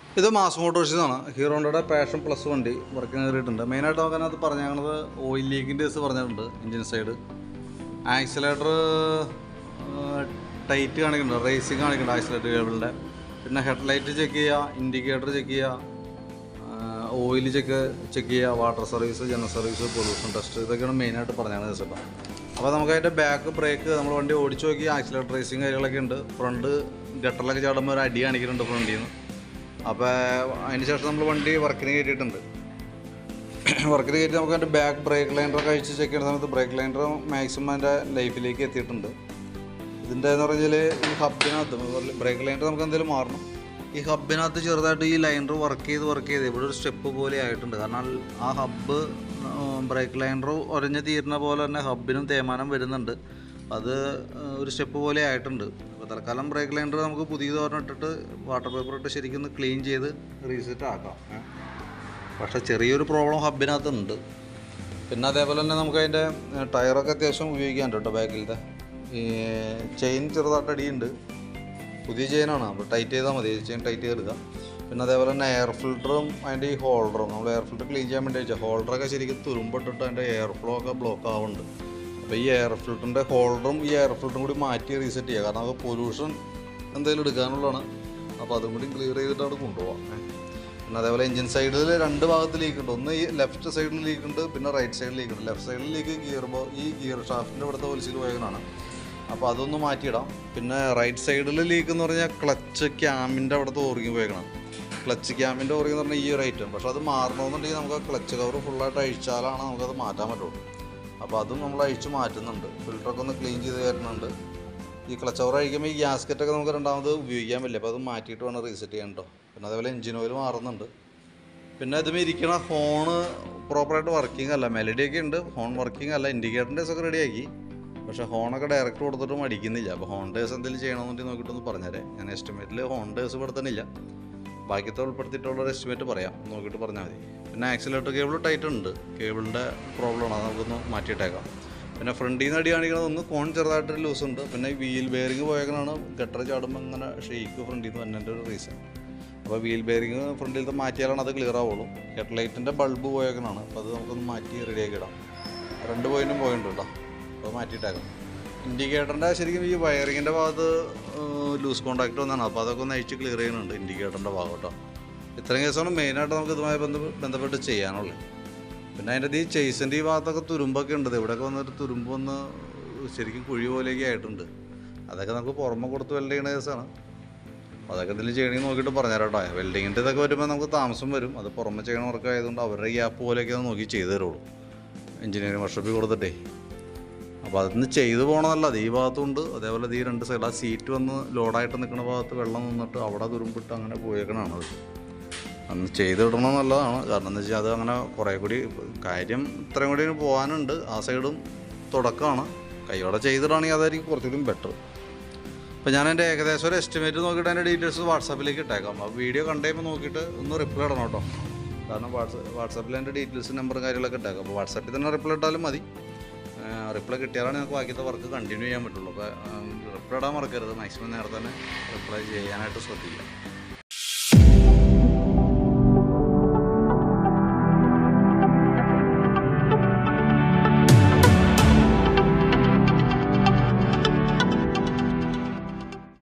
ഇത് മാസ് മോട്ടോഴ്സിന്നാണ് ഹീറോണ്ടയുടെ പാഷൻ പ്ലസ് വണ്ടി വർക്കിന് കയറിയിട്ടുണ്ട് മെയിനായിട്ട് നോക്കാനകത്ത് പറഞ്ഞത് ഓയിൽ ലീക്കിന്റെ കേസ് പറഞ്ഞിട്ടുണ്ട് എഞ്ചിൻ സൈഡ് ആക്സിലേറ്റർ ടൈറ്റ് കാണിക്കുന്നുണ്ട്. റേസിങ് കാണിക്കുന്നുണ്ട് ആക്സിലേറ്റർ കേബിളിന്റെ പിന്നെ ഹെഡ്ലൈറ്റ് ചെക്ക് ചെയ്യുക ഇൻഡിക്കേറ്റർ ചെക്ക് ചെയ്യുക ഓയിൽ ചെക്ക് ചെക്ക് ചെയ്യുക water service general service pollution test ഇതൊക്കെയാണ് മെയിനായിട്ട് പറഞ്ഞത് കേട്ടോ അപ്പോൾ നമുക്ക് അതിന്റെ ബാക്ക് ബ്രേക്ക് നമ്മൾ വണ്ടി ഓടിച്ചു നോക്കി ആക്സിലേറ്റർ റേസിങ് കാര്യങ്ങളൊക്കെ ഉണ്ട്. ഫ്രണ്ട് ഗട്ടറിലൊക്കെ ചാടുമ്പോൾ ഒരു അടി കാണിക്കുന്നുണ്ട് ഫ്രണ്ടിൽ നിന്ന് അപ്പോൾ അതിന് ശേഷം നമ്മൾ വണ്ടി വർക്കിന് കയറ്റിയിട്ടുണ്ട്. വർക്കിന് കയറ്റി നമുക്ക് അതിന്റെ ബാക്ക് ബ്രേക്ക് ലൈൻഡറൊക്കെ അഴിച്ച് ചെക്ക് ചെയ്യുന്ന സമയത്ത് ബ്രേക്ക് ലൈനർ മാക്സിമം അതിന്റെ ലൈഫിലേക്ക് എത്തിയിട്ടുണ്ട്. ഇതിന്റെ എന്ന് പറഞ്ഞാൽ ഈ ഹബിനകത്ത് ബ്രേക്ക് ലൈനർ നമുക്ക് എന്തെങ്കിലും മാറണം. ഈ ഹബിനകത്ത് ചെറുതായിട്ട് ഈ ലൈനർ വർക്ക് ചെയ്ത് വർക്ക് ചെയ്ത് ഇവിടെ ഒരു സ്റ്റെപ്പ് പോലെ ആയിട്ടുണ്ട്. കാരണം ആ ഹബ്ബ് ബ്രേക്ക് ലൈനർ ഒരഞ്ഞ് തീരുന്ന പോലെ തന്നെ ഹബിനും തേമാനം വരുന്നുണ്ട്. അത് ഒരു സ്റ്റെപ്പ് പോലെ ആയിട്ടുണ്ട്. അപ്പോൾ തൽക്കാലം ബ്രേക്ക് ലൈനർ നമുക്ക് പുതിയത് ഇട്ടിട്ട് വാട്ടർ പേപ്പർ ഇട്ട് ശരിക്കും ക്ലീൻ ചെയ്ത് റീസെറ്റ് ആക്കാം. പക്ഷേ ചെറിയൊരു പ്രോബ്ലം ഹബിനകത്തുണ്ട് പിന്നെ അതേപോലെ തന്നെ നമുക്ക് അതിന്റെ ടയറൊക്കെ അത്യാവശ്യം ഉപയോഗിക്കാൻ കേട്ടോ ബാക്കിലത്തെ ഈ ചെയിൻ ചെറുതായിട്ട് അടിയുണ്ട്. പുതിയ ചെയിനാണ്. അപ്പോൾ ടൈറ്റ് ചെയ്താൽ മതി. ചെയിൻ ടൈറ്റ് ചെയ്തെടുക്കുക പിന്നെ അതേപോലെ തന്നെ എയർ ഫിൽറ്ററും അതിന്റെ ഈ ഹോൾഡറും നമ്മൾ എയർ ഫിൽറ്റർ ക്ലീൻ ചെയ്യാൻ വേണ്ടി വെച്ചാൽ ഹോൾഡറൊക്കെ ശരിക്കും തുരുമ്പിട്ടിട്ട് അതിന്റെ എയർ ഫ്ലോ ഒക്കെ ബ്ലോക്ക് ആവുന്നുണ്ട്. അപ്പോൾ ഈ എയർ ഫിൽറ്ററിന്റെ ഹോൾഡറും ഈ എയർ ഫിൽറ്ററും കൂടി മാറ്റി റീസെറ്റ് ചെയ്യുക. കാരണം അത് പൊല്യൂഷൻ എന്തെങ്കിലും എടുക്കാനുള്ളതാണ്. അപ്പോൾ അതും കൂടി ക്ലിയർ ചെയ്തിട്ടാണ് കൊണ്ടുപോകാം. പിന്നെ അതേപോലെ എഞ്ചിൻ സൈഡിൽ രണ്ട് ഭാഗത്ത് ലീക്ക് ഉണ്ട്. ഒന്ന് ഈ ലെഫ്റ്റ് സൈഡിൽ ലീക്ക് ഉണ്ട്. പിന്നെ റൈറ്റ് സൈഡിൽ ലീക്ക് ഉണ്ട്. ലെഫ്റ്റ് സൈഡിൽ ലീക്ക് കീറുമ്പോൾ ഈ ഗിയർ ഷാഫ്റ്റിന്റെ ഇവിടുത്തെ ഒലിച്ചിൽ പോയതാണ് അപ്പോൾ അതൊന്ന് മാറ്റിയിടാം. പിന്നെ റൈറ്റ് സൈഡിൽ ലീക്ക് എന്ന് പറഞ്ഞാൽ ക്ലച്ച് ക്യാമിന്റെ അവിടുത്തെ ഓറിങ് പോയേക്കണം ക്ലച്ച് ക്യാമിന്റെ ഓറിങ് എന്ന് പറഞ്ഞാൽ ഈ ഒരു ഐറ്റം പക്ഷെ അത് മാറണമെന്നുണ്ടെങ്കിൽ നമുക്ക് ആ ക്ലച്ച് കവർ ഫുള്ളായിട്ട് അഴിച്ചാലാണ് നമുക്കത് മാറ്റാൻ പറ്റുള്ളൂ. അപ്പോൾ അതും നമ്മൾ അഴിച്ച് മാറ്റുന്നുണ്ട്. ഫിൽറ്ററൊക്കെ ഒന്ന് ക്ലീൻ ചെയ്ത് തരുന്നുണ്ട്. ഈ ക്ലച്ച് കവർ അഴിക്കുമ്പോൾ ഈ ഗ്യാസ്കറ്റൊക്കെ നമുക്ക് രണ്ടാമത് ഉപയോഗിക്കാൻ പറ്റില്ല. അപ്പോൾ അത് മാറ്റിയിട്ട് വേണം റീസെറ്റ് ചെയ്യണ്ടോ പിന്നെ അതേപോലെ എഞ്ചിൻ ഓയിൽ മാറുന്നുണ്ട്. പിന്നെ ഇതുമേ ഇരിക്കണ ഫോണ് പ്രോപ്പറായിട്ട് വർക്കിംഗ് അല്ല. മെലഡിയൊക്കെ ഉണ്ട്. ഫോൺ വർക്കിംഗ് അല്ല. ഇൻഡിക്കേറ്ററിന്റെ ഒക്കെ റെഡിയാക്കി പക്ഷേ ഹോണൊക്കെ ഡയറക്റ്റ് കൊടുത്തിട്ടും അടിക്കുന്നില്ല. അപ്പോൾ ഹോണ്ടേഴ്സ് എന്തെങ്കിലും ചെയ്യണമെന്നുണ്ടെങ്കിൽ നോക്കിയിട്ടൊന്ന് പറഞ്ഞുതരാം ഞാൻ എസ്റ്റിമേറ്റിൽ ഹോണ്ടേഴ്സ് പെടുത്തണില്ല. ബാക്കിയത്തെ ഉൾപ്പെടുത്തിയിട്ടുള്ള ഒരു എസ്റ്റിമേറ്റ് പറയാം. നോക്കിയിട്ട് പറഞ്ഞാൽ മതി. പിന്നെ ആക്സിലേറ്റർ കേബിൾ ടൈറ്റ് ഉണ്ട്. കേബിളിന്റെ പ്രോബ്ലമാണ് അത് നമുക്കൊന്ന് മാറ്റിയിട്ടേക്കാം. പിന്നെ ഫ്രണ്ടിൽ നിന്ന് അടി കാണിക്കണതൊന്ന് കോൺ ചെറുതായിട്ട് ലൂസ് ഉണ്ട്. പിന്നെ വീൽ ബെയറിങ് പോയേക്കണാണ് ഗട്ടർ ചാടുമ്പോൾ ഇങ്ങനെ ഷെയ്ക്ക് ഫ്രണ്ടിൽ നിന്ന് വന്നതിന്റെ ഒരു റീസൺ അപ്പോൾ വീൽ ബെയറിങ് ഫ്രണ്ടിലത്തെ മാറ്റിയാലാണ് അത് ക്ലിയർ ആവുള്ളൂ. ഹെഡ്ലൈറ്റിന്റെ ബൾബ് പോയേക്കണാണ് അപ്പോൾ അത് നമുക്കൊന്ന് മാറ്റി റെഡിയാക്കി ഇടാം. രണ്ട് പോയിന്റും പോയിട്ടുണ്ട് കേട്ടോ. അപ്പോൾ മാറ്റിയിട്ടേക്കാം. ഇൻഡിക്കേറ്ററിന്റെ ശരിക്കും ഈ വയറിങ്ങിന്റെ ഭാഗത്ത് ലൂസ് കോൺടാക്റ്റ് വന്നാണ്. അപ്പോൾ അതൊക്കെ ഒന്ന് അഴിച്ച് ക്ലിയർ ചെയ്യുന്നുണ്ട് ഇൻഡിക്കേറ്ററിന്റെ ഭാഗം ഇത്രയും കേസാണ് മെയിനായിട്ട് നമുക്ക് ഇതുമായി ബന്ധ ബന്ധപ്പെട്ട് ചെയ്യാനുള്ളത്. പിന്നെ അതിന്റെ ഈ ചേസിന്റെ ഈ ഭാഗത്തൊക്കെ തുരുമ്പൊക്കെ ഉണ്ട്. ഇവിടെയൊക്കെ വന്നിട്ട് തുരുമ്പ് വന്ന് ശരിക്കും കുഴി പോലെയൊക്കെ ആയിട്ടുണ്ട്. അതൊക്കെ നമുക്ക് പുറമെ കൊടുത്ത് വെൽഡ് ചെയ്യുന്ന കേസാണ്. അതൊക്കെ ഇതിൽ ചെയ്യണമെങ്കിൽ നോക്കിയിട്ട് പറഞ്ഞുതരാം കേട്ടോ. വെൽഡിങ്ങിന്റെ ഇതൊക്കെ വരുമ്പോൾ നമുക്ക് താമസം വരും. അത് പുറമെ ചെയ്യണ വർക്കായതുകൊണ്ട് അവരുടെ ഗ്യാപ്പ് പോലെയൊക്കെ ഒന്ന് നോക്കി ചെയ്തു തരുള്ളൂ. എഞ്ചിനീയറിംഗ് വർക്ക്ഷോപ്പിൽ കൊടുത്തിട്ടേ. അപ്പോൾ അതൊന്ന് ചെയ്തു പോകണമെന്നല്ല ഈ ഭാഗത്തുണ്ട്. അതേപോലെ ഈ രണ്ട് സൈഡ് ആ സീറ്റ് വന്ന് ലോഡായിട്ട് നിൽക്കുന്ന ഭാഗത്ത് വെള്ളം നിന്നിട്ട് അവിടെ തുരുമ്പിട്ട് അങ്ങനെ പോയേക്കണാണ് അത്. അന്ന് ചെയ്തിടണം നല്ലതാണ് കാരണം എന്താ വെച്ചാൽ അത് അങ്ങനെ കുറേ കൂടി കാര്യം ഇത്രയും കൂടി പോകാനുണ്ട് ആ സൈഡും തുടക്കമാണ് കൈയോടെ ചെയ്തിടാണെങ്കിൽ അതായിരിക്കും കുറച്ചുകൂടി ബെറ്റർ അപ്പോൾ ഞാൻ എന്റെ ഏകദേശം ഒരു എസ്റ്റിമേറ്റ് നോക്കിയിട്ട് അതിന്റെ ഡീറ്റെയിൽസ് വാട്സാപ്പിലേക്ക് ഇട്ടേക്കാം. അപ്പോൾ വീഡിയോ കണ്ടുമ്പോൾ നോക്കിയിട്ട് ഒന്ന് റിപ്ലൈ ഇടണം കേട്ടോ. കാരണം വാട്സാപ്പ് വാട്സാപ്പിൽ എന്റെ ഡീറ്റെയിൽസ് നമ്പറും കാര്യങ്ങളൊക്കെ ഇട്ടേക്കാം. അപ്പോൾ വാട്സാപ്പിൽ തന്നെ റിപ്ലൈ ഇട്ടാലും മതി. റിപ്ലൈ കിട്ടിയാലാണ് ഞങ്ങൾക്ക് ബാക്കിയത്തെ വർക്ക് കണ്ടിന്യൂ ചെയ്യാൻ പറ്റുള്ളൂ. അപ്പോൾ റിപ്ലൈ ഇടാൻ മറക്കരുത്. മാക്സിമം നേരത്തെ തന്നെ റിപ്ലൈ ചെയ്യാനായിട്ട് ശ്രദ്ധിക്കുക.